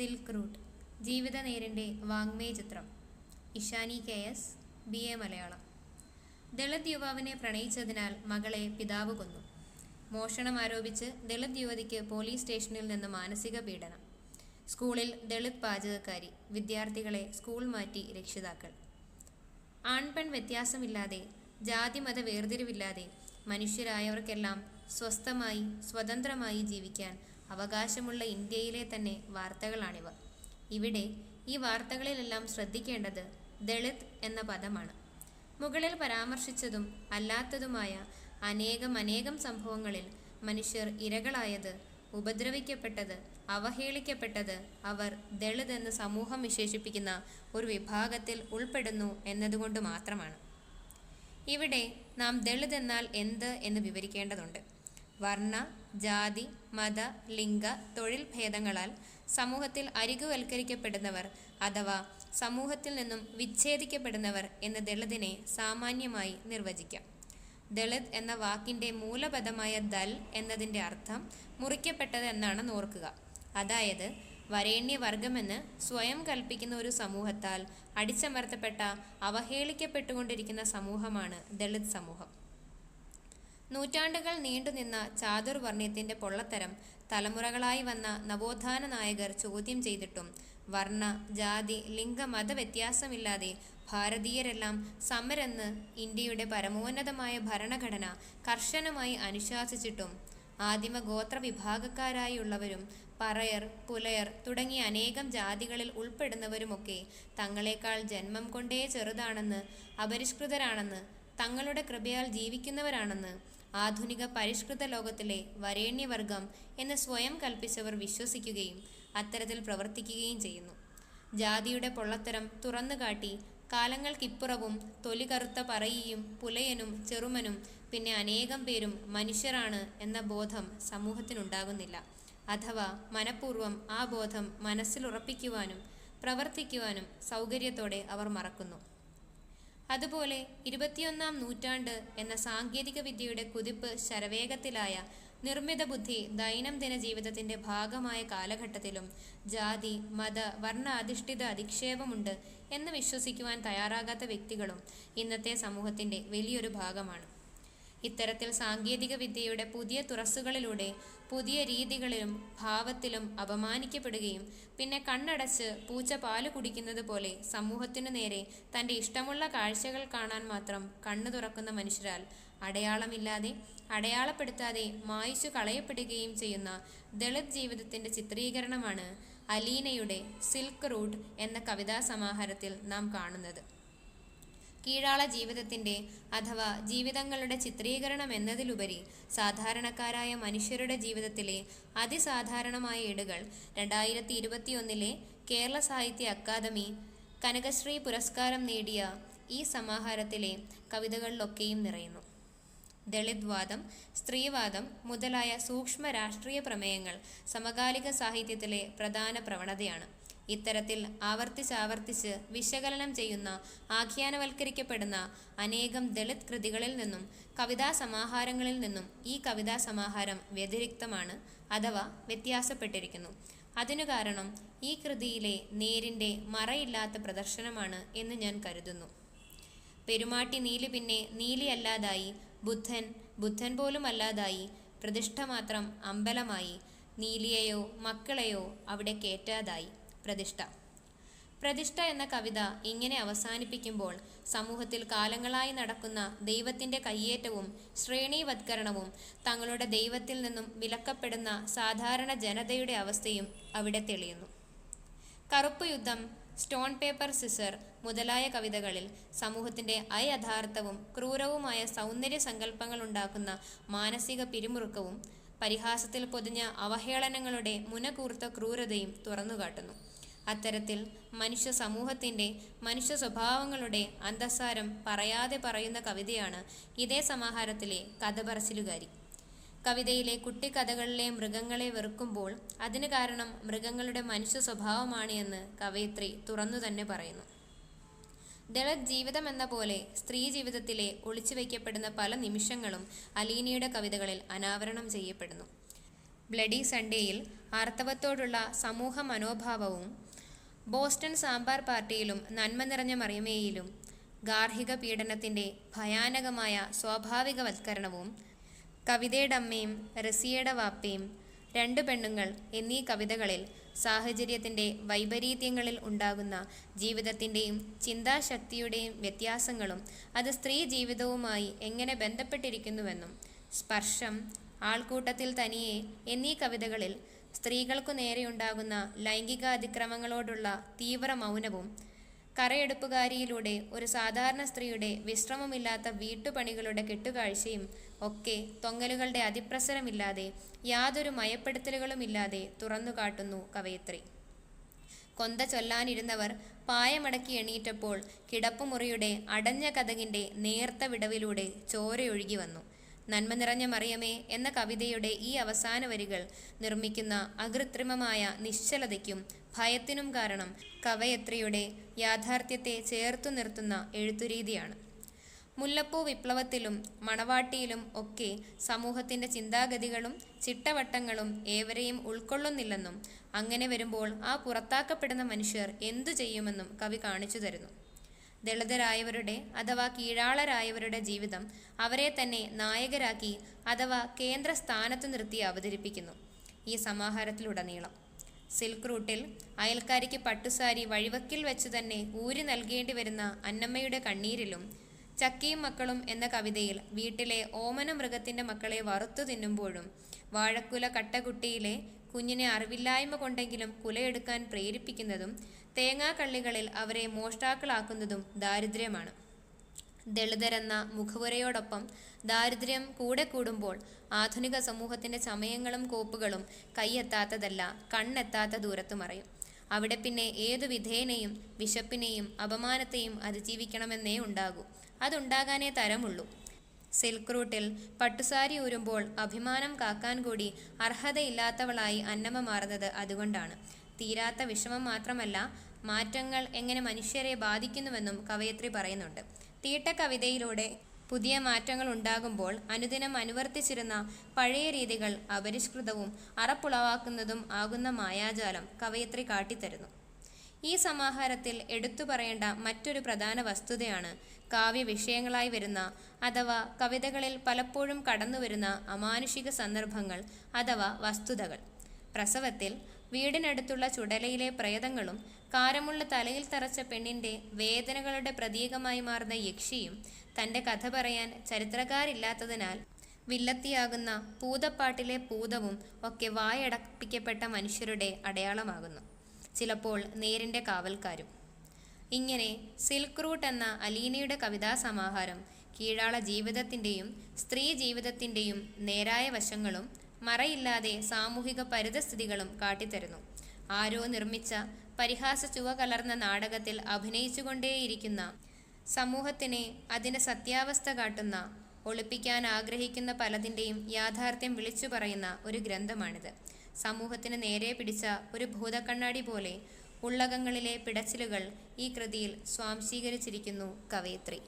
Silk route ജീവിത നേരിന്റെ വാങ്മയ ചിത്രം Ishani K S B A Malayalam. Dalit യുവാവിനെ പ്രണയിച്ചതിനാൽ മകളെ പിതാവ് കൊന്നു. മോഷണം ആരോപിച്ച് ദളിത് യുവതിക്ക് പോലീസ് സ്റ്റേഷനിൽ നിന്ന് മാനസിക പീഡനം. സ്കൂളിൽ ദളിത് പാചകക്കാരി വിദ്യാർത്ഥികളെ സ്കൂൾ മാറ്റി രക്ഷിതാക്കൾ. ആൺപെൺ വ്യത്യാസമില്ലാതെ ജാതിമത വേർതിരിവില്ലാതെ മനുഷ്യരായവർക്കെല്ലാം സ്വസ്ഥമായി സ്വതന്ത്രമായി ജീവിക്കാൻ അവകാശമുള്ള ഇന്ത്യയിലെ തന്നെ വാർത്തകളാണിവ. ഇവിടെ ഈ വാർത്തകളിലെല്ലാം ശ്രദ്ധിക്കേണ്ടത് ദളിത് എന്ന പദമാണ്. മുകളിൽ പരാമർശിച്ചതും അല്ലാത്തതുമായ അനേകം അനേകം സംഭവങ്ങളിൽ മനുഷ്യർ ഇരകളായത് ഉപദ്രവിക്കപ്പെട്ടത് അവഹേളിക്കപ്പെട്ടത് അവർ ദളിത് എന്ന് സമൂഹം വിശേഷിപ്പിക്കുന്ന ഒരു വിഭാഗത്തിൽ ഉൾപ്പെടുന്നു എന്നതുകൊണ്ട് മാത്രമാണ്. ഇവിടെ നാം ദളിത് എന്നാൽ എന്ത് എന്ന് വിവരിക്കേണ്ടതുണ്ട്. വർണ ജാതി മത ലിംഗ തൊഴിൽ ഭേദങ്ങളാൽ സമൂഹത്തിൽ അരികുവൽക്കരിക്കപ്പെടുന്നവർ അഥവാ സമൂഹത്തിൽ നിന്നും വിച്ഛേദിക്കപ്പെടുന്നവർ എന്ന് ദളിതിനെ സാമാന്യമായി നിർവചിക്കാം. ദളിത് എന്ന വാക്കിന്റെ മൂലപദമായ ദൽ എന്നതിന്റെ അർത്ഥം മുറിക്കപ്പെട്ടത് എന്നാണ് ഓർക്കുക. അതായത് വരേണ്യവർഗമെന്ന് സ്വയം കൽപ്പിക്കുന്ന ഒരു സമൂഹത്താൽ അടിച്ചമർത്തപ്പെട്ട അവഹേളിക്കപ്പെട്ടുകൊണ്ടിരിക്കുന്ന സമൂഹമാണ് ദളിത് സമൂഹം. നൂറ്റാണ്ടുകൾ നീണ്ടുനിന്ന ചാതുർവർണയത്തിന്റെ പൊള്ളത്തരം തലമുറകളായി വന്ന നവോത്ഥാന നായകർ ചോദ്യം ചെയ്തിട്ടും വർണ ജാതി ലിംഗ മത വ്യത്യാസമില്ലാതെ ഭാരതീയരെല്ലാം സമരെന്ന് ഇന്ത്യയുടെ പരമോന്നതമായ ഭരണഘടന കർശനമായി അനുശാസിച്ചിട്ടും ആദിമ ഗോത്ര വിഭാഗക്കാരായുള്ളവരും പറയർ പുലയർ തുടങ്ങിയ അനേകം ജാതികളിൽ ഉൾപ്പെടുന്നവരുമൊക്കെ തങ്ങളെക്കാൾ ജന്മം കൊണ്ടേ ചെറുതാണെന്ന് അപരിഷ്കൃതരാണെന്ന് തങ്ങളുടെ കൃപയാൽ ജീവിക്കുന്നവരാണെന്ന് ആധുനിക പരിഷ്കൃത ലോകത്തിലെ വരേണ്യവർഗം എന്ന് സ്വയം കൽപ്പിച്ചവർ വിശ്വസിക്കുകയും അത്തരത്തിൽ പ്രവർത്തിക്കുകയും ചെയ്യുന്നു. ജാതിയുടെ പൊള്ളത്തരം തുറന്നുകാട്ടി കാലങ്ങൾക്കിപ്പുറവും തൊലി കറുത്ത പറയിയും പുലയനും ചെറുമനും പിന്നെ അനേകം പേരും മനുഷ്യരാണ് എന്ന ബോധം സമൂഹത്തിനുണ്ടാകുന്നില്ല. അഥവാ മനഃപൂർവം ആ ബോധം മനസ്സിലുറപ്പിക്കുവാനും പ്രവർത്തിക്കുവാനും സൗകര്യത്തോടെ അവർ മറക്കുന്നു. അതുപോലെ ഇരുപത്തിയൊന്നാം നൂറ്റാണ്ട് എന്ന സാങ്കേതിക വിദ്യയുടെ കുതിപ്പ് ശരവേഗത്തിലായ നിർമ്മിത ബുദ്ധി ദൈനംദിന ജീവിതത്തിന്റെ ഭാഗമായ കാലഘട്ടത്തിലും ജാതി മത വർണ അധിഷ്ഠിത അധിക്ഷേപമുണ്ട് എന്ന് വിശ്വസിക്കുവാൻ തയ്യാറാകാത്ത വ്യക്തികളും ഇന്നത്തെ സമൂഹത്തിന്റെ വലിയൊരു ഭാഗമാണ്. ഇത്തരത്തിൽ സാങ്കേതിക വിദ്യയുടെ പുതിയ തുറസ്സുകളിലൂടെ പുതിയ രീതികളിലും ഭാവത്തിലും അപമാനിക്കപ്പെടുകയും പിന്നെ കണ്ണടച്ച് പൂച്ച പാൽ കുടിക്കുന്നത് പോലെ സമൂഹത്തിനു നേരെ തന്റെ ഇഷ്ടമുള്ള കാഴ്ചകൾ കാണാൻ മാത്രം കണ്ണു തുറക്കുന്ന മനുഷ്യരാൽ അടയാളമില്ലാതെ അടയാളപ്പെടുത്താതെ മായിച്ചു കളയപ്പെടുകയും ചെയ്യുന്ന ദളിത് ജീവിതത്തിന്റെ ചിത്രീകരണമാണ് അലീനയുടെ സിൽക്ക് റൂട്ട് എന്ന കവിതാ സമാഹാരത്തിൽ നാം കാണുന്നത്. കീഴാള ജീവിതത്തിന്റെ അഥവാ ജീവിതങ്ങളുടെ ചിത്രീകരണം എന്നതിലുപരി സാധാരണക്കാരായ മനുഷ്യരുടെ ജീവിതത്തിലെ അതിസാധാരണമായ ഇടുകൾ രണ്ടായിരത്തി ഇരുപത്തിയൊന്നിലെ കേരള സാഹിത്യ അക്കാദമി കനകശ്രീ പുരസ്കാരം നേടിയ ഈ സമാഹാരത്തിലെ കവിതകളിലൊക്കെയും നിറയുന്നു. ദളിത് വാദം സ്ത്രീവാദം മുതലായ സൂക്ഷ്മ രാഷ്ട്രീയ പ്രമേയങ്ങൾ സമകാലിക സാഹിത്യത്തിലെ പ്രധാന പ്രവണതയാണ്. ഇത്തരത്തിൽ ആവർത്തിച്ചാവർത്തിച്ച് വിശകലനം ചെയ്യുന്ന ആഖ്യാനവൽക്കരിക്കപ്പെടുന്ന അനേകം ദളിത് കൃതികളിൽ നിന്നും കവിതാ സമാഹാരങ്ങളിൽ നിന്നും ഈ കവിതാ സമാഹാരം വ്യതിരിക്തമാണ് അഥവാ വ്യത്യാസപ്പെട്ടിരിക്കുന്നു. അതിനു കാരണം ഈ കൃതിയിലെ നേരിന്റെ മറയില്ലാത്ത പ്രദർശനമാണ് എന്ന് ഞാൻ കരുതുന്നു. പെരുമാട്ടി നീലി പിന്നെ നീലിയല്ലാതായി ബുദ്ധൻ ബുദ്ധൻ പോലും അല്ലാതായി പ്രതിഷ്ഠ മാത്രം അമ്പലമായി നീലിയെയോ മക്കളെയോ അവിടെ കേറ്റാതായി. പ്രതിഷ്ഠ. പ്രതിഷ്ഠ എന്ന കവിത ഇങ്ങനെ അവസാനിപ്പിക്കുമ്പോൾ സമൂഹത്തിൽ കാലങ്ങളായി നടക്കുന്ന ദൈവത്തിന്റെ കയ്യേറ്റവും ശ്രേണീവത്കരണവും തങ്ങളുടെ ദൈവത്തിൽ നിന്നും വിലക്കപ്പെടുന്ന സാധാരണ ജനതയുടെ അവസ്ഥയും അവിടെ തെളിയുന്നു. കറുപ്പ് യുദ്ധം സ്റ്റോൺ പേപ്പർ സിസർ മുതലായ കവിതകളിൽ സമൂഹത്തിന്റെ അയഥാർത്ഥവും ക്രൂരവുമായ സൗന്ദര്യ സങ്കല്പങ്ങൾ ഉണ്ടാക്കുന്ന മാനസിക പിരിമുറുക്കവും പരിഹാസത്തിൽ പൊതിഞ്ഞ അവഹേളനങ്ങളുടെ മുനകൂർത്ത ക്രൂരതയും തുറന്നുകാട്ടുന്നു. അത്തരത്തിൽ മനുഷ്യ സമൂഹത്തിന്റെ മനുഷ്യ സ്വഭാവങ്ങളുടെ അന്തസാരം പറയാതെ പറയുന്ന കവിതയാണ് ഇതേ സമാഹാരത്തിലെ കഥ പറച്ചിലുകാരി കവിതയിലെ കുട്ടിക്കഥകളിലെ മൃഗങ്ങളെ വെറുക്കുമ്പോൾ അതിന് കാരണം മൃഗങ്ങളുടെ മനുഷ്യ സ്വഭാവമാണ് എന്ന് കവയിത്രി തുറന്നു തന്നെ പറയുന്നു. ദളിത് ജീവിതം എന്ന പോലെ സ്ത്രീ ജീവിതത്തിലെ ഒളിച്ചു വയ്ക്കപ്പെടുന്ന പല നിമിഷങ്ങളും അലീനയുടെ കവിതകളിൽ അനാവരണം ചെയ്യപ്പെടുന്നു. ബ്ലഡി സൺഡേയിൽ ആർത്തവത്തോടുള്ള സമൂഹ മനോഭാവവും ബോസ്റ്റൺ സാമ്പാർ പാർട്ടിയിലും നന്മ നിറഞ്ഞ മറിയമേയിലും ഗാർഹിക പീഡനത്തിന്റെ ഭയാനകമായ സ്വാഭാവികവൽക്കരണവും കവിതയുടെ അമ്മയും റസിയയുടെ വാപ്പയും രണ്ട് പെണ്ണുങ്ങൾ എന്നീ കവിതകളിൽ സാഹചര്യത്തിന്റെ വൈപരീത്യങ്ങളിൽ ഉണ്ടാകുന്ന ജീവിതത്തിന്റെയും ചിന്താശക്തിയുടെയും വ്യത്യാസങ്ങളും അത് സ്ത്രീ ജീവിതവുമായി എങ്ങനെ ബന്ധപ്പെട്ടിരിക്കുന്നുവെന്നും സ്പർശം ആൾക്കൂട്ടത്തിൽ തനിയെ എന്നീ കവിതകളിൽ സ്ത്രീകൾക്കു നേരെയുണ്ടാകുന്ന ലൈംഗിക അതിക്രമങ്ങളോടുള്ള തീവ്ര മൗനവും കറയെടുപ്പുകാരിയിലൂടെ ഒരു സാധാരണ സ്ത്രീയുടെ വിശ്രമമില്ലാത്ത വീട്ടുപണികളുടെ കെട്ടുകാഴ്ചയും ഒക്കെ തൊങ്ങലുകളുടെ അതിപ്രസരമില്ലാതെ യാതൊരു മയപ്പെടുത്തലുകളുമില്ലാതെ തുറന്നുകാട്ടുന്നു കവയത്രി. കൊന്ത ചൊല്ലാനിരുന്നവർ പായമടക്കി എണീറ്റപ്പോൾ കിടപ്പുമുറിയുടെ അടഞ്ഞ കഥകിന്റെ നേർത്ത വിടവിലൂടെ ചോരയൊഴുകി വന്നു. നന്മ നിറഞ്ഞ മറിയമേ എന്ന കവിതയുടെ ഈ അവസാന വരികൾ നിർമ്മിക്കുന്ന അകൃത്രിമമായ നിശ്ചലതയ്ക്കും ഭയത്തിനും കാരണം കവയത്രിയുടെ യാഥാർത്ഥ്യത്തെ ചേർത്തു നിർത്തുന്ന എഴുത്തുരീതിയാണ്. മുല്ലപ്പൂ വിപ്ലവത്തിലും മണവാട്ടിയിലും ഒക്കെ സമൂഹത്തിന്റെ ചിന്താഗതികളും ചിട്ടവട്ടങ്ങളും ഏവരെയും ഉൾക്കൊള്ളുന്നില്ലെന്നും അങ്ങനെ വരുമ്പോൾ ആ പുറത്താക്കപ്പെടുന്ന മനുഷ്യർ എന്തു ചെയ്യുമെന്നും കവി കാണിച്ചു തരുന്നു. ദളിതരായവരുടെ അഥവാ കീഴാളരായവരുടെ ജീവിതം അവരെ തന്നെ നായകരാക്കി അഥവാ കേന്ദ്ര സ്ഥാനത്ത് നിർത്തി അവതരിപ്പിക്കുന്നു. ഈ സമാഹാരത്തിലുടനീളം. സിൽക്ക് റൂട്ടിൽ അയൽക്കാരിക്ക് പട്ടുസാരി വഴിവക്കിൽ വെച്ച് തന്നെ ഊരി നൽകേണ്ടി വരുന്ന അന്നമ്മയുടെ കണ്ണീരിലും ചക്കിയും മക്കളും എന്ന കവിതയിൽ വീട്ടിലെ ഓമന മൃഗത്തിന്റെ മക്കളെ വറുത്തു തിന്നുമ്പോഴും വാഴക്കുല കട്ടകുട്ടിയിലെ കുഞ്ഞിനെ അറിവില്ലായ്മ കൊണ്ടെങ്കിലും കുലയെടുക്കാൻ പ്രേരിപ്പിക്കുന്നതും തേങ്ങാക്കള്ളികളിൽ അവരെ മോഷ്ടാക്കളാക്കുന്നതും ദാരിദ്ര്യമാണ്. ദളിതരെന്ന മുഖവുരയോടൊപ്പം ദാരിദ്ര്യം കൂടെ കൂടുമ്പോൾ ആധുനിക സമൂഹത്തിന്റെ ചമയങ്ങളും കോപ്പുകളും കൈയെത്താത്തതല്ല കണ്ണെത്താത്ത ദൂരത്ത് മറയും. അവിടെ പിന്നെ ഏതു വിധേനയും വിശപ്പിനെയും അപമാനത്തെയും അതിജീവിക്കണമെന്നേ ഉണ്ടാകൂ. അതുണ്ടാകാനേ തരമുള്ളൂ. സിൽക്ക് റൂട്ടിൽ പട്ടുസാരി ഊരുമ്പോൾ അഭിമാനം കാക്കാൻ കൂടി അർഹതയില്ലാത്തവളായി അന്നമ്മ മാറുന്നത് അതുകൊണ്ടാണ്. തീരാത്ത വിഷമം മാത്രമല്ല മാറ്റങ്ങൾ എങ്ങനെ മനുഷ്യരെ ബാധിക്കുന്നുവെന്നും കവയത്രി പറയുന്നുണ്ട്. തീട്ട കവിതയിലൂടെ പുതിയ മാറ്റങ്ങൾ ഉണ്ടാകുമ്പോൾ അനുദിനം അനുവർത്തിച്ചിരുന്ന പഴയ രീതികൾ അപരിഷ്കൃതവും അറപ്പുളവാക്കുന്നതും ആകുന്ന മായാജാലം കവയത്രി കാട്ടിത്തരുന്നു. ഈ സമാഹാരത്തിൽ എടുത്തു പറയേണ്ട മറ്റൊരു പ്രധാന വസ്തുതയാണ് കാവ്യ വിഷയങ്ങളായി വരുന്ന അഥവാ കവിതകളിൽ പലപ്പോഴും കടന്നുവരുന്ന അമാനുഷിക സന്ദർഭങ്ങൾ അഥവാ വസ്തുതകൾ. പ്രസവത്തിൽ വീടിനടുത്തുള്ള ചുടലയിലെ പ്രേതങ്ങളും കാരമുള്ള തലയിൽ തറച്ച പെണ്ണിന്റെ വേദനകളുടെ പ്രതീകമായി മാറുന്ന യക്ഷിയും തന്റെ കഥ പറയാൻ ചരിത്രകാരില്ലാത്തതിനാൽ വില്ലത്തിയാകുന്ന പൂതപ്പാട്ടിലെ പൂതവും ഒക്കെ വായടപ്പിക്കപ്പെട്ട മനുഷ്യരുടെ അടയാളമാകുന്നു. ചിലപ്പോൾ നേരിന്റെ കാവൽക്കാരും. ഇങ്ങനെ സിൽക്ക് റൂട്ട് എന്ന അലീനയുടെ കവിതാ സമാഹാരം കീഴാള ജീവിതത്തിന്റെയും സ്ത്രീ ജീവിതത്തിന്റെയും നേരായ വശങ്ങളും മറയില്ലാതെ സാമൂഹിക പരിതസ്ഥിതികളും കാട്ടിത്തരുന്നു. ആരോ നിർമ്മിച്ച പരിഹാസ ചുവ കലർന്ന നാടകത്തിൽ അഭിനയിച്ചുകൊണ്ടേയിരിക്കുന്ന സമൂഹത്തിനെ അതിന്റെ സത്യാവസ്ഥ കാട്ടുന്ന ഒളിപ്പിക്കാൻ ആഗ്രഹിക്കുന്ന പലതിന്റെയും യാഥാർത്ഥ്യം വിളിച്ചു പറയുന്ന ഒരു ഗ്രന്ഥമാണിത്. സമൂഹത്തിന് നേരെ പിടിച്ച ഒരു ഭൂതക്കണ്ണാടി പോലെ ഉള്ളകങ്ങളിലെ പിടച്ചിലുകൾ ഈ കൃതിയിൽ സ്വാംശീകരിച്ചിരിക്കുന്നു കവയിത്രി.